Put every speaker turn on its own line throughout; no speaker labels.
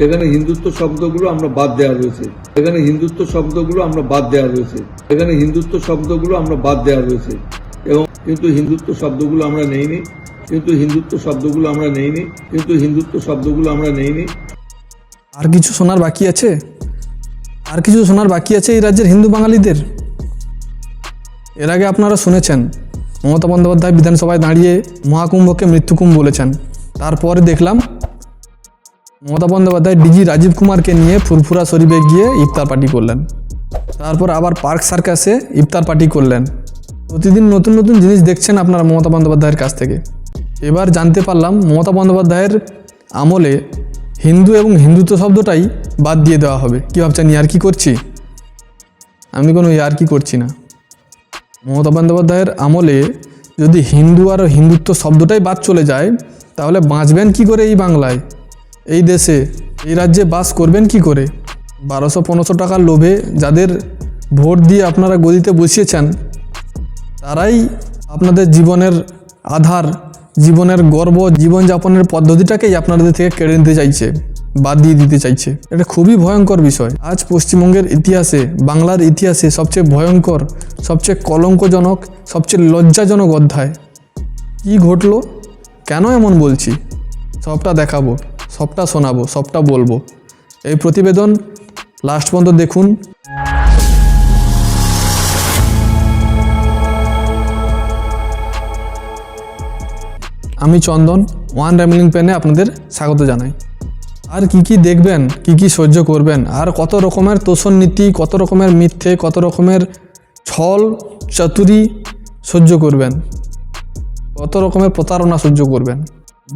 সেখানে হিন্দুত্ব শব্দগুলো আমরা বাদ দেওয়া রয়েছে সেখানে হিন্দুত্ব শব্দগুলো আমরা বাদ দেওয়া রয়েছে সেখানে হিন্দুত্ব শব্দগুলো আমরা বাদ দেওয়া রয়েছে এবং কিন্তু হিন্দুত্ব শব্দগুলো আমরা নেইনি কিন্তু হিন্দুত্ব শব্দগুলো আমরা নেইনি কিন্তু হিন্দুত্ব শব্দগুলো আমরা নেইনি
আর কিছু শোনার বাকি আছে আর কিছু শোনার বাকি আছে এই রাজ্যের হিন্দু বাঙালিদের এর আগে আপনারা শুনেছেন মমতা বন্দ্যোপাধ্যায় বিধানসভায় দাঁড়িয়ে মহাকুম্ভকে মৃত্যুকুম্ভ বলেছেন তারপরে দেখলাম মমতা বন্দ্যোপাধ্যায় ডিজি রাজীব কুমারকে নিয়ে ফুরফুরা শরীফে গিয়ে ইফতার পার্টি করলেন তারপর আবার পার্ক সার্কাসে ইফতার পার্টি করলেন প্রতিদিন নতুন নতুন জিনিস দেখছেন আপনারা মমতা বন্দ্যোপাধ্যায়ের কাছ থেকে এবার জানতে পারলাম মমতা বন্দ্যোপাধ্যায়ের আমলে হিন্দু এবং হিন্দুত্ব শব্দটাই বাদ দিয়ে দেওয়া হবে কী ভাবছেন ইয়ার কি করছি আমি কোনো ইয়ার কি করছি না মমতা বন্দ্যোপাধ্যায়ের আমলে যদি হিন্দু আর হিন্দুত্ব শব্দটাই বাদ চলে যায় তাহলে বাঁচবেন কি করে এই বাংলায় এই দেশে এই রাজ্যে বাস করবেন কি করে বারোশো পনেরোশো টাকার লোভে যাদের ভোট দিয়ে আপনারা গদিতে বসিয়েছেন তারাই আপনাদের জীবনের আধার জীবনের গর্ব জীবনযাপনের পদ্ধতিটাকেই আপনাদের থেকে কেড়ে নিতে চাইছে বাদ দিয়ে দিতে চাইছে এটা খুবই ভয়ঙ্কর বিষয় আজ পশ্চিমবঙ্গের ইতিহাসে বাংলার ইতিহাসে সবচেয়ে ভয়ঙ্কর সবচেয়ে কলঙ্কজনক সবচেয়ে লজ্জাজনক অধ্যায় কি ঘটলো কেন এমন বলছি সবটা দেখাবো সবটা শোনাবো সবটা বলবো এই প্রতিবেদন লাস্ট পর্যন্ত দেখুন আমি চন্দন ওয়ান র্যামলিং পেনে আপনাদের স্বাগত জানাই আর কি কি দেখবেন কি কি সহ্য করবেন আর কত রকমের তোষণ নীতি কত রকমের মিথ্যে কত রকমের ছল চাতুরি সহ্য করবেন কত রকমের প্রতারণা সহ্য করবেন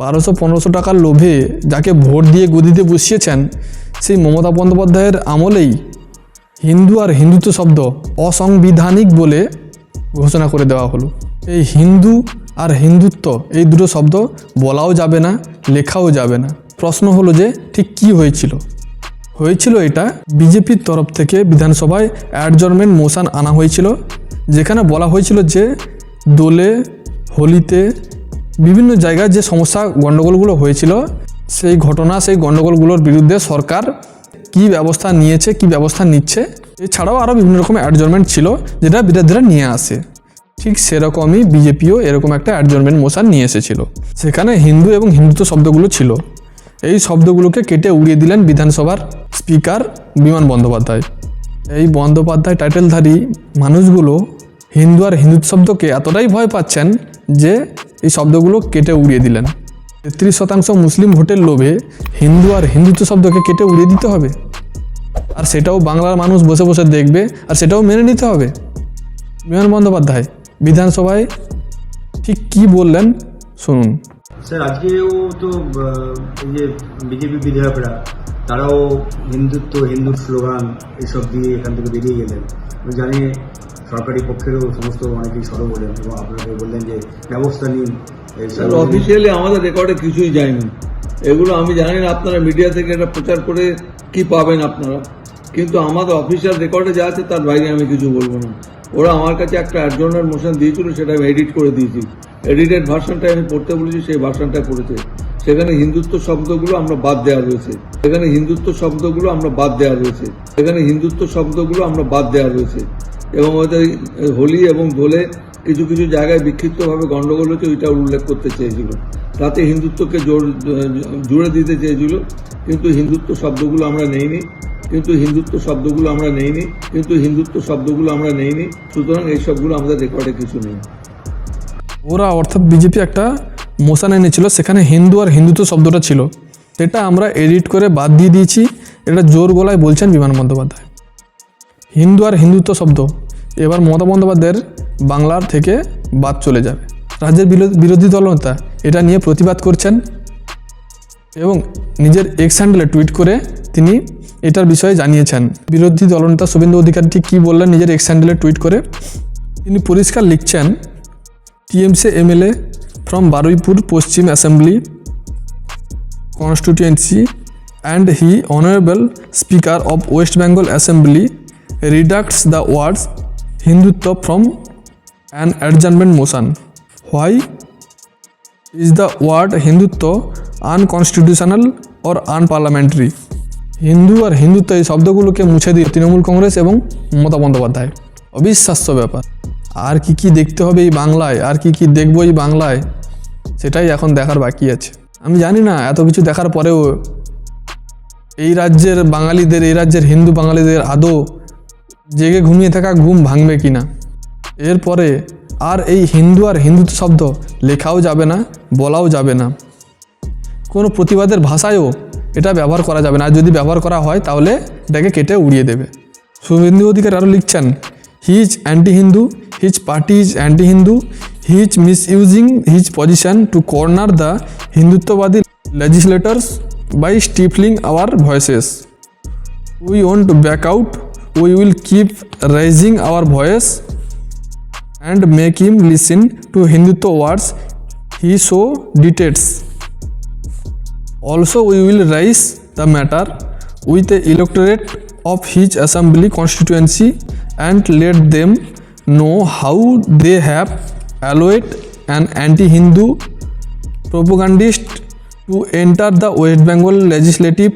বারোশো পনেরোশো টাকার লোভে যাকে ভোট দিয়ে গদিতে বসিয়েছেন সেই মমতা বন্দ্যোপাধ্যায়ের আমলেই হিন্দু আর হিন্দুত্ব শব্দ অসাংবিধানিক বলে ঘোষণা করে দেওয়া হলো এই হিন্দু আর হিন্দুত্ব এই দুটো শব্দ বলাও যাবে না লেখাও যাবে না প্রশ্ন হলো যে ঠিক কি হয়েছিল হয়েছিল এটা বিজেপির তরফ থেকে বিধানসভায় অ্যাডজর্মেন্ট মোশান আনা হয়েছিল যেখানে বলা হয়েছিল যে দোলে হোলিতে বিভিন্ন জায়গায় যে সমস্যা গণ্ডগোলগুলো হয়েছিল সেই ঘটনা সেই গণ্ডগোলগুলোর বিরুদ্ধে সরকার কি ব্যবস্থা নিয়েছে কি ব্যবস্থা নিচ্ছে এছাড়াও আরও বিভিন্ন রকম অ্যাডজমেন্ট ছিল যেটা ধীরে নিয়ে আসে ঠিক সেরকমই বিজেপিও এরকম একটা অ্যাডজমেন্ট মোশন নিয়ে এসেছিল সেখানে হিন্দু এবং হিন্দুত্ব শব্দগুলো ছিল এই শব্দগুলোকে কেটে উড়িয়ে দিলেন বিধানসভার স্পিকার বিমান বন্দ্যোপাধ্যায় এই বন্দ্যোপাধ্যায় টাইটেলধারী মানুষগুলো হিন্দু আর হিন্দু শব্দকে এতটাই ভয় পাচ্ছেন যে এই শব্দগুলো কেটে উড়িয়ে দিলেন তেত্রিশ শতাংশ মুসলিম ভোটের লোভে হিন্দু আর হিন্দুত্ব শব্দকে কেটে উড়িয়ে দিতে হবে আর সেটাও বাংলার মানুষ বসে বসে দেখবে আর সেটাও মেনে নিতে হবে বিমান বন্দ্যোপাধ্যায় বিধানসভায় ঠিক কি বললেন শুনুন
স্যার ও তো এই যে বিজেপি বিধায়করা তারাও হিন্দুত্ব হিন্দু স্লোগান এসব দিয়ে এখান থেকে বেরিয়ে গেলেন জানি সরকারি পক্ষেরও সমস্ত অনেকেই সরব হলেন এবং আপনাকে বললেন যে ব্যবস্থা নিন
অফিসিয়ালি আমাদের রেকর্ডে কিছুই যায়নি এগুলো আমি জানি না আপনারা মিডিয়া থেকে এটা প্রচার করে কি পাবেন আপনারা কিন্তু আমাদের অফিসিয়াল রেকর্ডে যা আছে তার বাইরে আমি কিছু বলবো না ওরা আমার কাছে একটা অ্যাডজর্নার মোশন দিয়েছিল সেটা আমি এডিট করে দিয়েছি এডিটেড ভার্সনটা আমি পড়তে বলেছি সেই ভার্সনটা করেছে সেখানে হিন্দুত্ব শব্দগুলো আমরা বাদ দেওয়া রয়েছে সেখানে হিন্দুত্ব শব্দগুলো আমরা বাদ দেওয়া রয়েছে সেখানে হিন্দুত্ব শব্দগুলো আমরা বাদ দেওয়া রয়েছে এবং ওদের হোলি এবং দোলে কিছু কিছু জায়গায় বিক্ষিপ্তভাবে গণ্ডগোল হচ্ছে ওইটা উল্লেখ করতে চেয়েছিল তাতে হিন্দুত্বকে জোর জুড়ে দিতে চেয়েছিল কিন্তু হিন্দুত্ব শব্দগুলো আমরা নেইনি কিন্তু হিন্দুত্ব শব্দগুলো আমরা নেইনি কিন্তু হিন্দুত্ব শব্দগুলো আমরা নেইনি সুতরাং এই সবগুলো আমাদের রেকর্ডে কিছু নেই
ওরা অর্থাৎ বিজেপি একটা মোশান এনেছিল সেখানে হিন্দু আর হিন্দুত্ব শব্দটা ছিল সেটা আমরা এডিট করে বাদ দিয়ে দিয়েছি এটা জোর গলায় বলছেন বিমান বন্দ্যোপাধ্যায় হিন্দু আর হিন্দুত্ব শব্দ এবার মমতা বন্দ্যোপাধ্যায়ের বাংলার থেকে বাদ চলে যাবে রাজ্যের বিরোধী দলনেতা এটা নিয়ে প্রতিবাদ করছেন এবং নিজের এক্স হ্যান্ডেলে টুইট করে তিনি এটার বিষয়ে জানিয়েছেন বিরোধী দলনেতা শুভেন্দু অধিকারী ঠিক কী বললেন নিজের এক্স হ্যান্ডেলে টুইট করে তিনি পরিষ্কার লিখছেন TMC MLA from Baruipur Paschim assembly constituency and he honourable speaker of West Bengal assembly redacts the words Hindutva from an adjournment motion. Why is the word Hindutva unconstitutional unparliamentary Hindu আর হিন্দুত্ব এই শব্দগুলোকে মুছে দিয়ে তৃণমূল কংগ্রেস এবং মমতা বন্দ্যোপাধ্যায় অবিশ্বাস্য ব্যাপার আর কি কি দেখতে হবে এই বাংলায় আর কি কি দেখবো এই বাংলায় সেটাই এখন দেখার বাকি আছে আমি জানি না এত কিছু দেখার পরেও এই রাজ্যের বাঙালিদের এই রাজ্যের হিন্দু বাঙালিদের আদৌ জেগে ঘুমিয়ে থাকা ঘুম ভাঙবে কি না এরপরে আর এই হিন্দু আর হিন্দুত্ব শব্দ লেখাও যাবে না বলাও যাবে না কোনো প্রতিবাদের ভাষায়ও এটা ব্যবহার করা যাবে না আর যদি ব্যবহার করা হয় তাহলে এটাকে কেটে উড়িয়ে দেবে শুভেন্দু অধিকার আরও লিখছেন his anti Hindu his party is anti Hindu his misusing his position to corner the হিন্দুত্ববাদী legislators by stifling our voices we want to back out we will keep raising our voice and make him listen to Hindutva words he so dictates. Also, we will raise the matter with the electorate of his assembly constituency and let them know how they have allowed an anti-Hindu propagandist to enter the West Bengal Legislative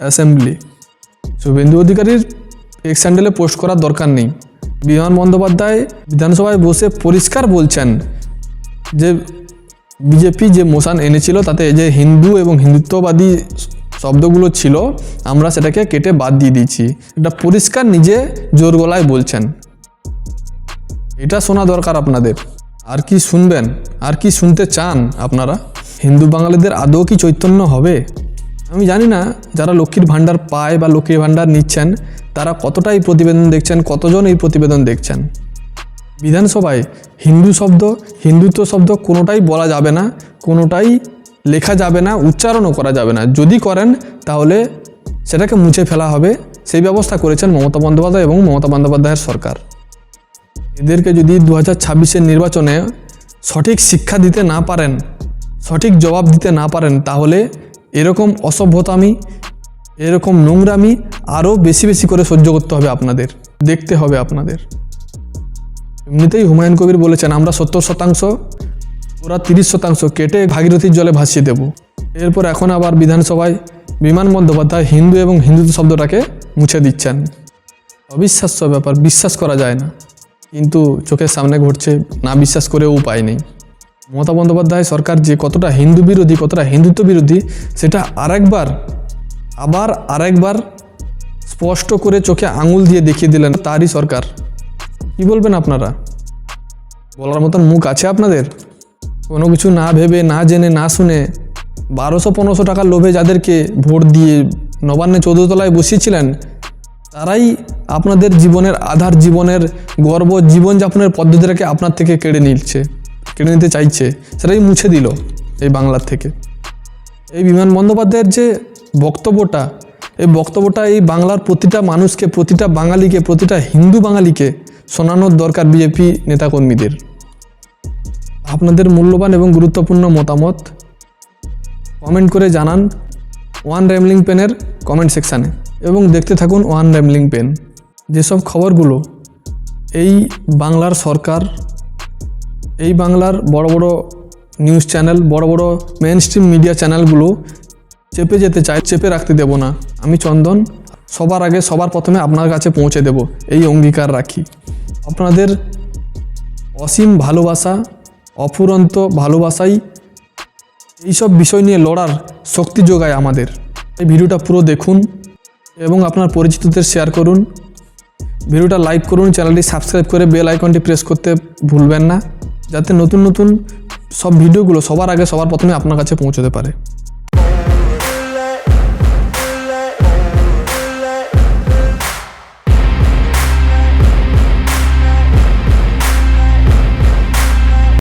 Assembly. Suvendu অধিকারীর X স্যান্ডেলে post করার দরকার নেই বিমান বন্দ্যোপাধ্যায় বিধানসভায় বসে পরিষ্কার বলছেন যে বিজেপি যে মোশান এনেছিল তাতে যে হিন্দু এবং হিন্দুত্ববাদী শব্দগুলো ছিল আমরা সেটাকে কেটে বাদ দিয়ে দিয়েছি এটা পরিষ্কার নিজে জোর গলায় বলছেন এটা শোনা দরকার আপনাদের আর কি শুনবেন আর কি শুনতে চান আপনারা হিন্দু বাঙালিদের আদৌ কি চৈতন্য হবে আমি জানি না যারা লক্ষ্মীর ভাণ্ডার পায় বা লক্ষ্মীর ভাণ্ডার নিচ্ছেন তারা কতটা এই প্রতিবেদন দেখছেন কতজন এই প্রতিবেদন দেখছেন বিধানসভায় হিন্দু শব্দ হিন্দুত্ব শব্দ কোনোটাই বলা যাবে না কোনোটাই লেখা যাবে না উচ্চারণও করা যাবে না যদি করেন তাহলে সেটাকে মুছে ফেলা হবে সেই ব্যবস্থা করেছেন মমতা বন্দ্যোপাধ্যায় এবং মমতা বন্দ্যোপাধ্যায়ের সরকার এদেরকে যদি দু হাজার নির্বাচনে সঠিক শিক্ষা দিতে না পারেন সঠিক জবাব দিতে না পারেন তাহলে এরকম অসভ্যতামি এরকম নোংরামি আরও বেশি বেশি করে সহ্য করতে হবে আপনাদের দেখতে হবে আপনাদের এমনিতেই হুমায়ুন কবির বলেছেন আমরা সত্তর শতাংশ ওরা তিরিশ শতাংশ কেটে ভাগীরথীর জলে ভাসিয়ে দেব এরপর এখন আবার বিধানসভায় বিমান বন্দ্যোপাধ্যায় হিন্দু এবং হিন্দুত্ব শব্দটাকে মুছে দিচ্ছেন অবিশ্বাস্য ব্যাপার বিশ্বাস করা যায় না কিন্তু চোখের সামনে ঘটছে না বিশ্বাস করেও উপায় নেই মমতা বন্দ্যোপাধ্যায় সরকার যে কতটা হিন্দু বিরোধী কতটা হিন্দুত্ব বিরোধী সেটা আরেকবার আবার আরেকবার স্পষ্ট করে চোখে আঙুল দিয়ে দেখিয়ে দিলেন তারই সরকার কি বলবেন আপনারা বলার মতন মুখ আছে আপনাদের কোনো কিছু না ভেবে না জেনে না শুনে বারোশো পনেরোশো টাকার লোভে যাদেরকে ভোট দিয়ে নবান্নে চৌদ্দতলায় বসিয়েছিলেন তারাই আপনাদের জীবনের আধার জীবনের গর্ব জীবনযাপনের পদ্ধতিটাকে আপনার থেকে কেড়ে নিচ্ছে কেড়ে নিতে চাইছে সেটাই মুছে দিল এই বাংলার থেকে এই বিমান বন্দ্যোপাধ্যায়ের যে বক্তব্যটা এই বক্তব্যটা এই বাংলার প্রতিটা মানুষকে প্রতিটা বাঙালিকে প্রতিটা হিন্দু বাঙালিকে শোনানোর দরকার বিজেপি নেতাকর্মীদের আপনাদের মূল্যবান এবং গুরুত্বপূর্ণ মতামত কমেন্ট করে জানান ওয়ান র্যামলিং পেনের কমেন্ট সেকশানে এবং দেখতে থাকুন ওয়ান র্যামলিং পেন যেসব খবরগুলো এই বাংলার সরকার এই বাংলার বড় বড় নিউজ চ্যানেল বড় বড় মেন স্ট্রিম মিডিয়া চ্যানেলগুলো চেপে যেতে চাই চেপে রাখতে দেব না আমি চন্দন সবার আগে সবার প্রথমে আপনার কাছে পৌঁছে দেব এই অঙ্গীকার রাখি আপনাদের অসীম ভালোবাসা অফুরন্ত ভালোবাসাই এইসব বিষয় নিয়ে লড়ার শক্তি যোগায় আমাদের এই ভিডিওটা পুরো দেখুন এবং আপনার পরিচিতদের শেয়ার করুন ভিডিওটা লাইক করুন চ্যানেলটি সাবস্ক্রাইব করে বেল আইকনটি প্রেস করতে ভুলবেন না যাতে নতুন নতুন সব ভিডিওগুলো সবার আগে সবার প্রথমে আপনার কাছে পৌঁছতে পারে